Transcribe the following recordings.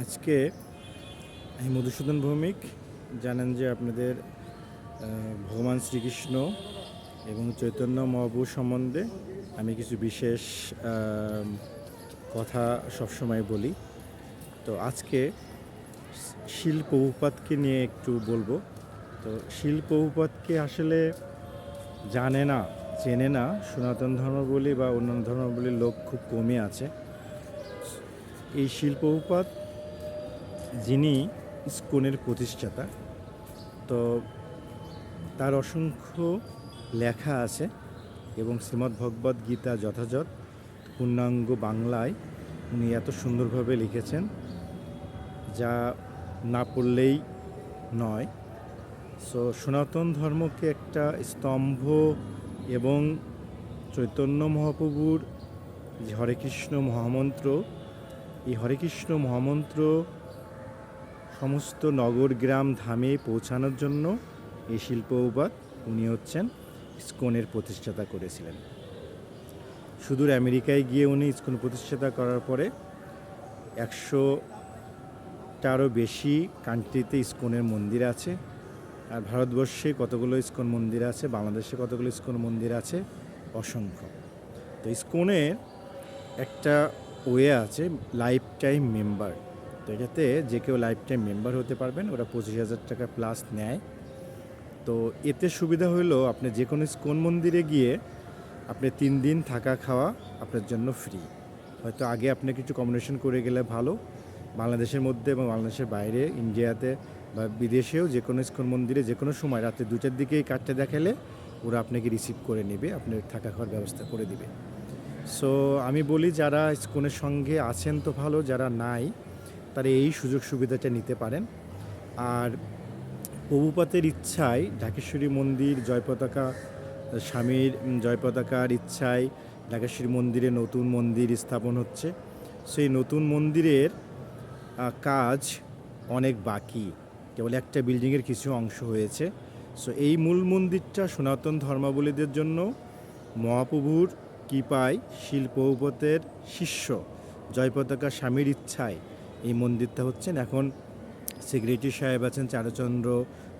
আজকে আমি মধুসূদন ভৌমিক জানেন যে আপনাদের ভগবান শ্রীকৃষ্ণ এবং চৈতন্য মহাপ্রভু সম্বন্ধে আমি কিছু বিশেষ কথা সবসময় বলি। তো আজকে শিল প্রভুপাতকে নিয়ে একটু বলব। তো শিল প্রভুপাতকে আসলে জানে না, চেনে না, সনাতন ধর্মাবলী বা অন্যান্য ধর্মাবলীর লোক খুব কমই আছে। এই শিল প্রভুপাত যিনি ইস্কনের প্রতিষ্ঠাতা, তো তার অসংখ্য লেখা আছে এবং শ্রীমদ্ গীতা যথাযথ পূর্ণাঙ্গ বাংলায় উনি এত সুন্দরভাবে লিখেছেন, যা না পড়লেই নয়। সো সনাতন ধর্মকে একটা স্তম্ভ এবং চৈতন্য মহাপ্রভুর যে হরে কৃষ্ণ মহামন্ত্র, এই হরে কৃষ্ণ মহামন্ত্র সমস্ত নগর গ্রাম ধামে পৌঁছানোর জন্য এই শিল্পবাদ উনি হচ্ছেন ইস্কনের প্রতিষ্ঠাতা করেছিলেন। সুদূর আমেরিকায় গিয়ে উনি ইস্কন প্রতিষ্ঠাতা করার পরে একশোটারও বেশি কান্ট্রিতে ইস্কনের মন্দির আছে, আর ভারতবর্ষে কতগুলো ইস্কন মন্দির আছে, বাংলাদেশে কতগুলো ইস্কন মন্দির আছে, অসংখ্য। তো ইস্কনের একটা ওয়ে আছে লাইফ টাইম মেম্বার তো এটাতে যে কেউ লাইফ টাইম মেম্বার হতে পারবেন, ওরা পঁচিশ হাজার টাকা প্লাস নেয়। তো এতে সুবিধা হলো আপনি যে কোনো ইস্কন মন্দিরে গিয়ে আপনি তিন দিন থাকা খাওয়া আপনার জন্য ফ্রি হয়তো আগে আপনি কিছু কম্বিনেশন করে গেলে ভালো। বাংলাদেশের মধ্যে এবং বাংলাদেশের বাইরে, ইন্ডিয়াতে বা বিদেশেও যে কোনো ইস্কন মন্দিরে যে কোনো সময় রাতে দুটার দিকেই কার্ডটা দেখালে ওরা আপনাকে রিসিভ করে নেবে, আপনার থাকা খাওয়ার ব্যবস্থা করে দিবে। সো আমি বলি যারা ইস্কনের সঙ্গে আছেন তো ভালো, যারা নাই তারা এই সুযোগ সুবিধাটা নিতে পারেন। আর প্রভুপাতের ইচ্ছায় ঢাকেশ্বরী মন্দির জয় পতাকা স্বামীর উম, জয় পতাকার ইচ্ছায় ঢাকেশ্বরী মন্দিরে নতুন মন্দির স্থাপন হচ্ছে। সেই নতুন মন্দিরের কাজ অনেক বাকি। কেবল একটা বিল্ডিংয়ের কিছু অংশ হয়েছে। সো এই মূল মন্দিরটা সনাতন ধর্মাবলীদের জন্য মহাপ্রভুর কৃপায় শিল্পপতের শিষ্য জয় পতাকা স্বামীর ইচ্ছায় এই মন্দিরটা হচ্ছেন এখন সেক্রেটারি সাহেব আছেন চারুচন্দ্র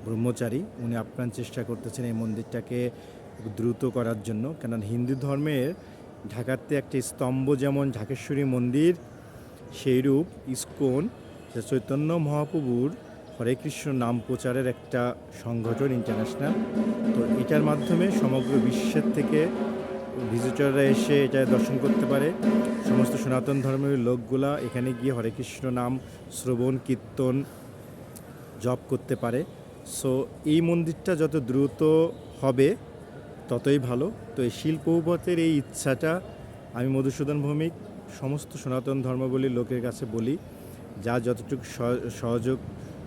ব্রহ্মচারী। উনি আপ্রাণ চেষ্টা করতেছেন এই মন্দিরটাকে দ্রুত করার জন্য। কেন হিন্দু ধর্মের ঢাকাতে একটি স্তম্ভ যেমন ঢাকেশ্বরী মন্দির, সেইরূপ ইস্কন চৈতন্য মহাপ্রভুর হরে কৃষ্ণ নাম প্রচারের একটা সংগঠন ইন্টারন্যাশনাল তো এটার মাধ্যমে সমগ্র বিশ্বের থেকে ভিজিটররা এসে এটা দর্শন করতে পারে। সমস্ত সনাতন ধর্মের লোকগুলা এখানে গিয়ে হরে কৃষ্ণ নাম, শ্রবণ, কীর্তন, জপ করতে পারে। সো এই মন্দিরটা যত দ্রুত হবে, ততই ভালো। তো এই শিল্পপথের এই ইচ্ছাটা আমি মধুসূদন ভৌমিক, সমস্ত সনাতন ধর্মাবলীর লোকের কাছে বলি, যা যতটুকু সহ- সহযোগ,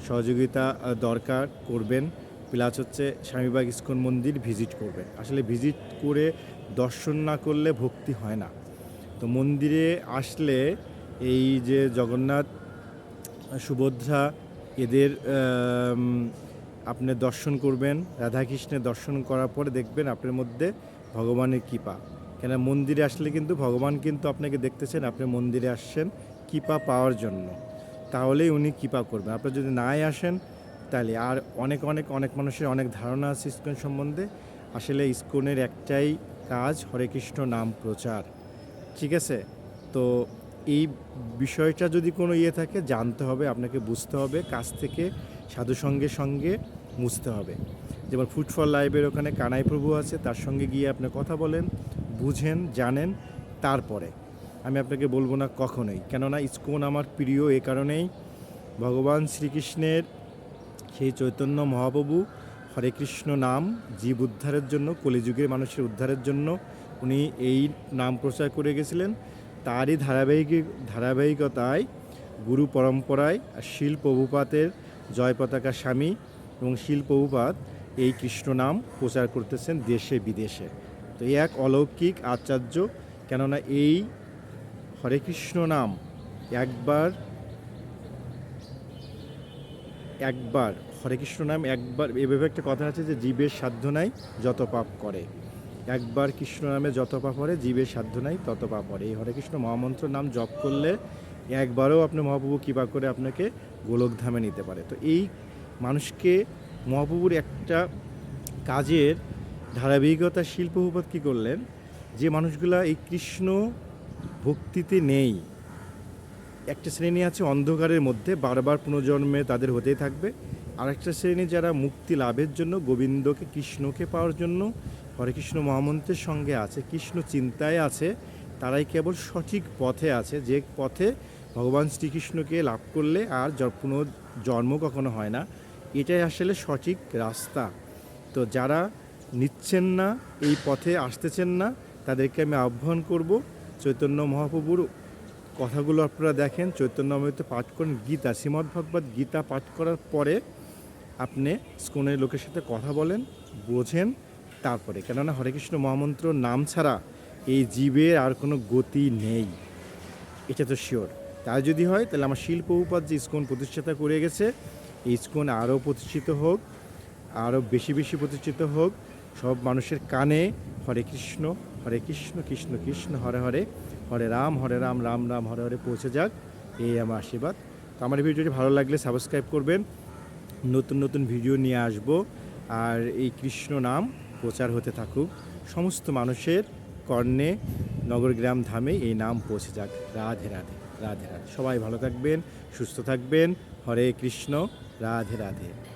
সহযোগিতা দরকার করবেন, প্লাস হচ্ছে স্বামীবাগ ইস্কন মন্দির ভিজিট করবেন। আসলে ভিজিট করে দর্শন না করলে ভক্তি হয় না। তো মন্দিরে আসলে এই যে জগন্নাথ, সুভদ্রা, এদের আপনি দর্শন করবেন, রাধাকৃষ্ণের দর্শন করার পরে দেখবেন আপনার মধ্যে ভগবানের কৃপা। কেন মন্দিরে আসলে কিন্তু ভগবান কিন্তু আপনাকে দেখতেছেন, আপনি মন্দিরে আসছেন কৃপা পাওয়ার জন্য। তাহলেই উনি কৃপা করবেন। আপনি যদি নাই আসেন, তাহলে আর অনেক অনেক অনেক মানুষের অনেক ধারণা আছে ইস্কন সম্বন্ধে। আসলে ইস্কনের একটাই কাজ, হরে কৃষ্ণ নাম প্রচার। ঠিক আছে? তো এই বিষয়টা যদি কোনো ইয়ে থাকে, জানতে হবে, আপনাকে বুঝতে হবে কাছ থেকে সাধু সঙ্গে সঙ্গে মুছতে হবে। যেমন ফুড ফর লাইভের ওখানে কানাই প্রভু আছে, তার সঙ্গে গিয়ে আপনি কথা বলেন, বুঝেন, জানেন, তারপরে। আমি আপনাকে বলব না কখনোই। কেননা ইস্কন আমার প্রিয় এ কারণেই, ভগবান শ্রীকৃষ্ণের সেই চৈতন্য মহাপ্রভু হরে কৃষ্ণ নাম, জীব উদ্ধারের জন্য, কলিযুগের মানুষের উদ্ধারের জন্য উনি এই নাম প্রচার করে গেছিলেন। তারই ধারাবাহিক, ধারাবাহিকতায়, গুরু পরম্পরায় আর শিল প্রভুপাতের জয় পতাকা স্বামী এবং শিল প্রভুপাত এই কৃষ্ণ নাম প্রচার করতেছেন দেশে বিদেশে। তো এই এক অলৌকিক আচার্য, কেননা এই হরে কৃষ্ণ নাম একবার একবার হরে কৃষ্ণ নাম, একবার এভাবে একটা কথা আছে যে জীবের সাধ্য নাই, যত পাপ করে। একবার কৃষ্ণ নামে যত পাপ করে, জীবের সাধ্য নাই, তত পাপ করে। এই হরে কৃষ্ণ মহামন্ত্র নাম জপ করলে একবারও আপনি মহাপ্রভু কৃপা করে আপনাকে গোলকধামে নিতে পারে। তো এই মানুষকে মহাপ্রভুর একটা কাজের ধারাবাহিকতা শিল্পভূপত কী করলেন? যে মানুষগুলা এই কৃষ্ণ ভক্তিতে নেই। একটা শ্রেণি আছে অন্ধকারের মধ্যে, বারবার পুনর্জন্মে তাদের হতেই থাকবে। আর একটা শ্রেণি যারা মুক্তি লাভের জন্য, গোবিন্দকে, কৃষ্ণকে পাওয়ার জন্য, হরে কৃষ্ণ মহামন্ত্রের সঙ্গে আছে, কৃষ্ণ চিন্তায় আছে, তারাই কেবল সঠিক পথে আছে। যে পথে ভগবান শ্রীকৃষ্ণকে লাভ করলে আর কোনো জন্ম কখনো হয় না, এটাই আসলে সঠিক রাস্তা। তো যারা নিচ্ছেন না, এই পথে আসতেছেন না, তাদেরকে আমি আহ্বান করব, চৈতন্য মহাপ্রভুর কথাগুলো আপনারা দেখেন। চৈতন্য অমৃত পাঠ করেন গীতা, শ্রীমদ্ভগবত গীতা পাঠ করার পরে আপনি স্কুনের লোকের সাথে কথা বলেন, বোঝেন, তারপরে। কেননা হরে কৃষ্ণ মহামন্ত্র নাম ছাড়া এই জীবের আর কোনো গতি নেই। এটা তো শিওর তাই যদি হয়, তাহলে আমার শিল্প উপাদ যে প্রতিষ্ঠাতা করে গেছে, এই ইস্কন আরও প্রতিষ্ঠিত হোক, আরও বেশি বেশি প্রতিষ্ঠিত হোক, সব মানুষের কানে হরে কৃষ্ণ হরে কৃষ্ণ কৃষ্ণ কৃষ্ণ, হরে হরে হরে রাম হরে রাম রাম রাম, হরে হরে পৌঁছে যাক, এই আমার আশীর্বাদ। তো আমার ভিডিওটি ভালো লাগলে সাবস্ক্রাইব করবেন নতুন নতুন ভিডিও নিয়ে আসব। আর এই কৃষ্ণ নাম প্রচার হতে থাকুক। সমস্ত মানুষের কর্ণে নগরগ্রাম ধামে এই নাম পৌঁছে যাক। রাধে রাধে রাধে রাধে। সবাই ভালো থাকবেন, সুস্থ থাকবেন। হরে কৃষ্ণ, রাধে রাধে।